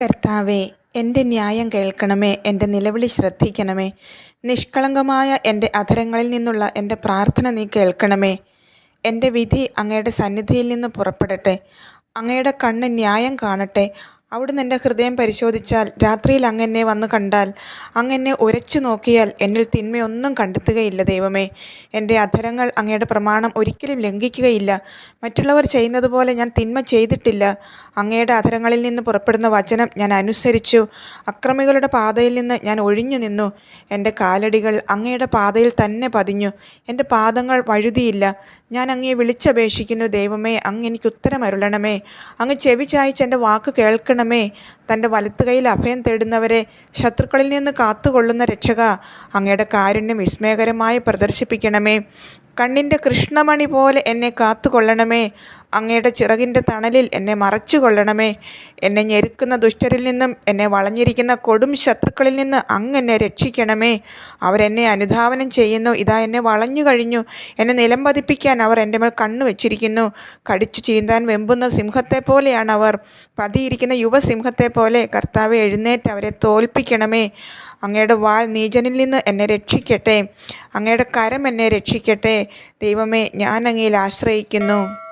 കർത്താവേ എന്റെ ന്യായം കേൾക്കണമേ എന്റെ നിലവിളി ശ്രദ്ധിക്കണമേ. നിഷ്കളങ്കമായ എന്റെ അധരങ്ങളിൽ നിന്നുള്ള എന്റെ പ്രാർത്ഥന നീ കേൾക്കണമേ. എന്റെ വിധി അങ്ങയുടെ സന്നിധിയിൽ നിന്ന് പുറപ്പെടട്ടെ അങ്ങയുടെ കണ്ണ് ന്യായം കാണട്ടെ. അവിടുന്ന് എന്റെ ഹൃദയം പരിശോധിച്ചാൽ രാത്രിയിൽ അങ്ങ് എന്നെ വന്ന് കണ്ടാൽ അങ്ങ് എന്നെ ഉരച്ചു നോക്കിയാൽ എന്നിൽ തിന്മയൊന്നും കണ്ടെത്തുകയില്ല ദൈവമേ. എന്റെ അധരങ്ങൾ അങ്ങയുടെ പ്രമാണം ഒരിക്കലും ലംഘിക്കുകയില്ല. മറ്റുള്ളവർ ചെയ്യുന്നത് പോലെ ഞാൻ തിന്മ ചെയ്തിട്ടില്ല. അങ്ങയുടെ അധരങ്ങളിൽ നിന്ന് പുറപ്പെടുന്ന വചനം ഞാൻ അനുസരിച്ചു. അക്രമികളുടെ പാതയിൽ നിന്ന് ഞാൻ ഒഴിഞ്ഞു നിന്നു. എന്റെ കാലടികൾ അങ്ങയുടെ പാതയിൽ തന്നെ പതിഞ്ഞു. എന്റെ പാദങ്ങൾ വഴുതിയില്ല. ഞാൻ അങ്ങയെ വിളിച്ചപേക്ഷിക്കുന്നു ദൈവമേ അങ്ങ് എനിക്ക് ഉത്തരമരുളണമേ. അങ്ങ് ചെവി ചായച്ച് എന്റെ വാക്ക് കേൾക്കണമേ തന്റെ വലത്തുകൈയിൽ അഭയം തേടുന്നവരെ ശത്രുക്കളിൽ നിന്ന് കാത്തുകൊള്ളുന്ന രക്ഷക അങ്ങയുടെ കാരുണ്യം വിസ്മയകരമായി പ്രദർശിപ്പിക്കണമേ. കണ്ണിന്റെ കൃഷ്ണമണി പോലെ എന്നെ കാത്തുകൊള്ളണമേ. അങ്ങയുടെ ചിറകിന്റെ തണലിൽ എന്നെ മറച്ചു കൊള്ളണമേ എന്നെ ഞെരുക്കുന്ന ദുഷ്ടരിൽ നിന്നും എന്നെ വളഞ്ഞിരിക്കുന്ന കൊടും ശത്രുക്കളിൽ നിന്ന് അങ്ങ് എന്നെ രക്ഷിക്കണമേ. അവരെന്നെ അനുധാവനം ചെയ്യുന്നു. ഇതാ എന്നെ വളഞ്ഞു കഴിഞ്ഞു. എന്നെ നിലം പതിപ്പിക്കാൻ അവർ എന്റെ മേൽ കണ്ണു വെച്ചിരിക്കുന്നു. കടിച്ചു ചീന്താൻ വെമ്പുന്ന സിംഹത്തെ പോലെയാണ് അവർ. പതിയിരിക്കുന്ന യുവസിംഹത്തെ പോലെ കർത്താവ് എഴുന്നേറ്റ് അവരെ തോൽപ്പിക്കണമേ. അങ്ങയുടെ വാൾ നീചനിൽ നിന്ന് എന്നെ രക്ഷിക്കട്ടെ. അങ്ങയുടെ കരം എന്നെ രക്ഷിക്കട്ടെ. ദൈവമേ ഞാൻ അങ്ങയിൽ ആശ്രയിക്കുന്നു.